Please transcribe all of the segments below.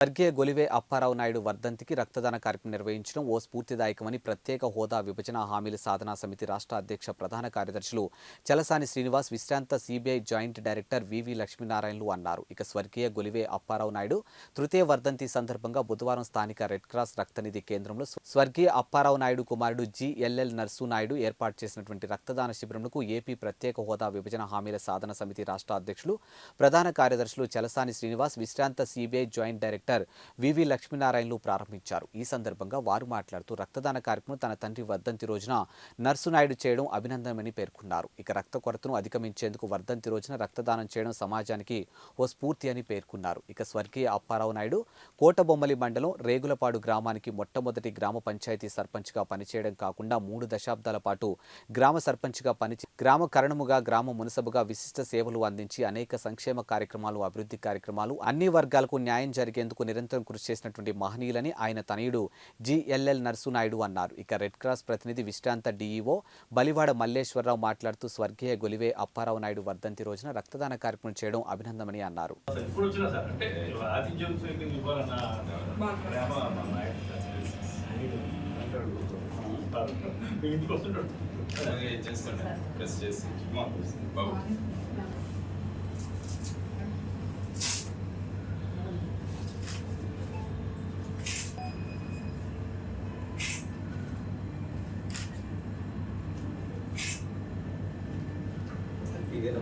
స్వర్గీయ గొలివే అప్పారావు నాయుడు వర్ధంతికి రక్తదాన కార్యక్రమం నిర్వహించడం ఓ స్ఫూర్తిదాయకమని ప్రత్యేక హోదా విభజన హామీల సాధనా సమితి రాష్ట్ర అధ్యక్ష ప్రధాన కార్యదర్శులు చలసాని శ్రీనివాస్ విశ్రాంత సిబిఐ జాయింట్ డైరెక్టర్ వివి లక్ష్మీనారాయణలు అన్నారు. ఇక స్వర్గీయ గొలివే అప్పారావు నాయుడు తృతీయ వర్ధంతి సందర్భంగా బుధవారం స్థానిక రెడ్ క్రాస్ రక్తనిధి కేంద్రంలో స్వర్గీయ అప్పారావు నాయుడు కుమారుడు జిఎల్ఎల్ నర్సు నాయుడు ఏర్పాటు చేసినటువంటి రక్తదాన శిబిరంకు ఏపీ ప్రత్యేక హోదా విభజన హామీల సాధన సమితి రాష్ట్ర అధ్యక్షులు ప్రధాన కార్యదర్శులు చలసాని శ్రీనివాస్ విశ్రాంత సిబిఐ జాయింట్ డైరెక్టర్ వివి లక్ష్మీనారాయణలు ప్రారంభించారు. ఈ సందర్భంగా వారు మాట్లాడుతూ రక్తదాన కార్యక్రమం తన తండ్రి వర్ధంతి రోజున నర్సు నాయుడు చేయడం అభినందనమని పేర్కొన్నారు. ఇక రక్త కొరతను అధిగమించేందుకు వర్ధంతి రోజున రక్తదానం చేయడం సమాజానికి ఓ స్ఫూర్తి అని పేర్కొన్నారు. ఇక స్వర్గీయ అప్పారావు నాయుడు కోటబొమ్మలి మండలం రేగులపాడు గ్రామానికి మొట్టమొదటి గ్రామ పంచాయతీ సర్పంచ్గా పనిచేయడం కాకుండా మూడు దశాబ్దాల పాటు గ్రామ సర్పంచ్గా పనిచే గ్రామ కరణముగా గ్రామ మునసబుగా విశిష్ట సేవలు అందించి అనేక సంక్షేమ కార్యక్రమాలు అభివృద్ధి కార్యక్రమాలు అన్ని వర్గాలకు న్యాయం జరిగేందుకు నిరంతరం కృషి చేసినటువంటి మహనీయులని ఆయన తనయుడు జిఎల్ఎల్ నర్సునాయుడు అన్నారు. ఇక రెడ్ క్రాస్ ప్రతినిధి విశ్రాంత డీఈఓ బలివాడ మల్లేశ్వరరావు మాట్లాడుతూ స్వర్గీయ గొలివే అప్పారావు నాయుడు వర్ధంతి రోజున రక్తదాన కార్యక్రమం చేయడం అభినందనమని అన్నారు. ఇంటికి వస్తుంటాడు. అలాగే చేస్తుండే. ప్రెస్ చేసి బాబు.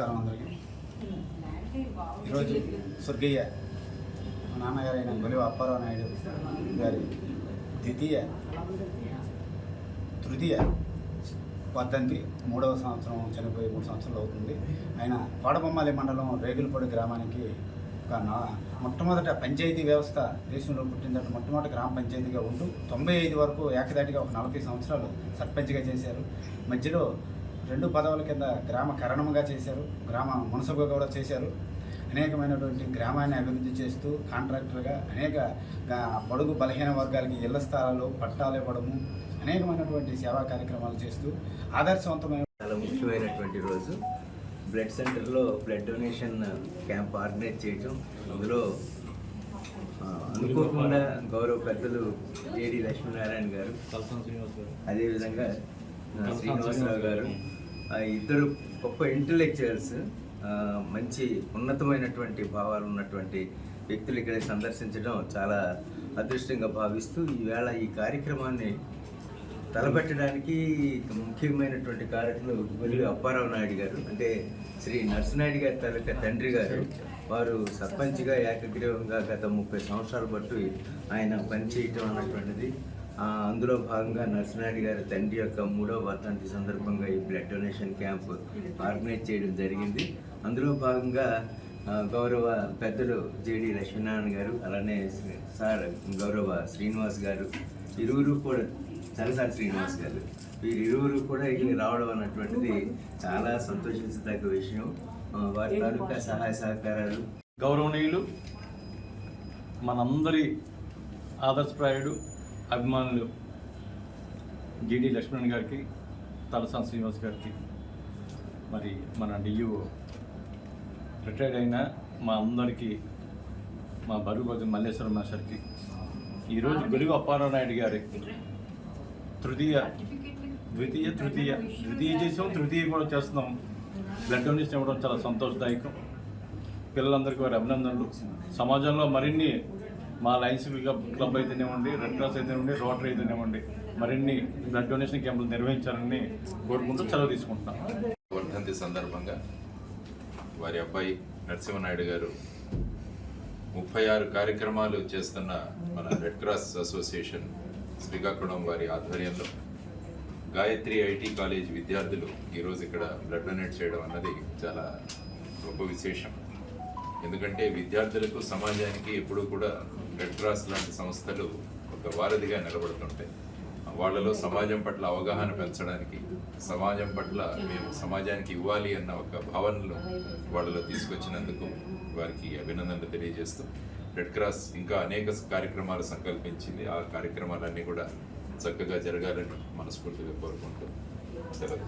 నమస్కారం అందరికీ. ఈరోజు స్వర్గీయ మా నాన్నగారైన గొలివ అప్పారావు నాయుడు గారి ద్వితీయ తృతీయ పద్ధతి మూడవ సంవత్సరం చనిపోయి మూడు సంవత్సరాలు అవుతుంది. ఆయన పాడబొమ్మాలి మండలం రేగులపొడి గ్రామానికి ఒక నా మొట్టమొదట పంచాయతీ వ్యవస్థ దేశంలో పుట్టినట్టు మొట్టమొదటి గ్రామ పంచాయతీగా ఉంటూ తొంభై ఐదు వరకు ఏకదాటిగా ఒక నలభై సంవత్సరాలు సర్పంచ్గా చేశారు. మధ్యలో రెండు పదవుల కింద గ్రామ కరణముగా చేశారు. గ్రామ మునసబుగా కూడా చేశారు. అనేకమైనటువంటి గ్రామాన్ని అభివృద్ధి చేస్తూ కాంట్రాక్టర్గా అనేక బడుగు బలహీన వర్గాలకి ఇళ్ళ స్థలాలు పట్టాలు ఇవ్వడము అనేకమైనటువంటి సేవా కార్యక్రమాలు చేస్తూ ఆదర్శవంతమైన చాలా ముఖ్యమైనటువంటి రోజు. బ్లడ్ సెంటర్లో బ్లడ్ డొనేషన్ క్యాంప్ ఆర్గనైజ్ చేయటం. అందులో అనుకోకుండా గౌరవ పెద్దలు జేడి లక్ష్మీనారాయణ గారు తలసాని శ్రీనివాస్ గారు. అదేవిధంగా శ్రీనివాసరావు గారు ఇద్దరు గొప్ప ఇంటలెక్చువల్స్ మంచి ఉన్నతమైనటువంటి భావాలు ఉన్నటువంటి వ్యక్తులు ఇక్కడ సందర్శించడం చాలా అదృష్టంగా భావిస్తూ ఈవేళ ఈ కార్యక్రమాన్ని తలపెట్టడానికి ముఖ్యమైనటువంటి కారకులు వెలుగు అప్పారావు నాయుడు గారు అంటే శ్రీ నర్సనాయుడు గారి తాలూకా తండ్రి గారు. వారు సర్పంచ్గా ఏకగ్రీవంగా గత ముప్పై సంవత్సరాల బట్టి ఆయన పనిచేయటం అన్నటువంటిది అందులో భాగంగా నరసింహారెడ్డి గారి తండ్రి యొక్క మూడవ వర్ధంతి సందర్భంగా ఈ బ్లడ్ డొనేషన్ క్యాంప్ ఆర్గనైజ్ చేయడం జరిగింది. అందులో భాగంగా గౌరవ పెద్దలు జేడి లక్ష్మీనారాయణ గారు అలానే సార్ గౌరవ శ్రీనివాస్ గారు ఇరువురు కూడా చలసారి శ్రీనివాస్ గారు వీరు ఇరువురు కూడా ఇక్కడికి రావడం అన్నటువంటిది చాలా సంతోషించదగ్గ విషయం. వారి తాలూకా సహాయ సహకారాలు. గౌరవనీయులు మనందరి ఆదర్శప్రాయుడు అభిమానులు జిడి లక్ష్మణ్ గారికి తలసాని శ్రీనివాస్ గారికి మరి మన డియు రిటైర్డ్ అయిన మా అందరికీ మా బరువు మల్లేశ్వరం మాస్టర్కి ఈరోజు గురువు అప్పారావు నాయుడు గారి తృతీయ ద్వితీయ తృతీయ ద్వితీయ చేసాం తృతీయ కూడా చేస్తున్నాం. బ్లడ్ డొనేషన్ ఇవ్వడం చాలా సంతోషదాయకం. పిల్లలందరికీ వారి అభినందనలు. సమాజంలో మరిన్ని మా లయన్స్ క్లబ్ అయితేనేవ్వండి రెడ్ క్రాస్ అయితేనేవ్వండి రోటరీ అయితేనేవ్వండి మరిన్ని బ్లడ్ డొనేషన్ క్యాంపులు నిర్వహించాలని కోరుకుంటూ సెలవు తీసుకుంటున్నాం. వర్ధంతి సందర్భంగా వారి అబ్బాయి నరసింహనాయుడు గారు ముప్పై ఆరు కార్యక్రమాలు చేస్తున్న మన రెడ్ క్రాస్ అసోసియేషన్ శ్రీకాకుళం వారి ఆధ్వర్యంలో గాయత్రి ఐటీ కాలేజ్ విద్యార్థులు ఈరోజు ఇక్కడ బ్లడ్ డొనేట్ చేయడం అన్నది చాలా గొప్ప విశేషం. ఎందుకంటే విద్యార్థులకు సమాజానికి ఎప్పుడూ కూడా రెడ్ క్రాస్ లాంటి సంస్థలు ఒక వారధిగా నిలబడుతుంటాయి వాళ్ళలో సమాజం పట్ల అవగాహన పెంచడానికి సమాజం పట్ల మేము సమాజానికి ఇవ్వాలి అన్న ఒక భావనలు వాళ్ళలో తీసుకొచ్చినందుకు వారికి అభినందనలు తెలియజేస్తూ రెడ్ క్రాస్ ఇంకా అనేక కార్యక్రమాలు సంకల్పించింది. ఆ కార్యక్రమాలన్నీ కూడా చక్కగా జరగాలని మనస్ఫూర్తిగా కోరుకుంటూ సెలవు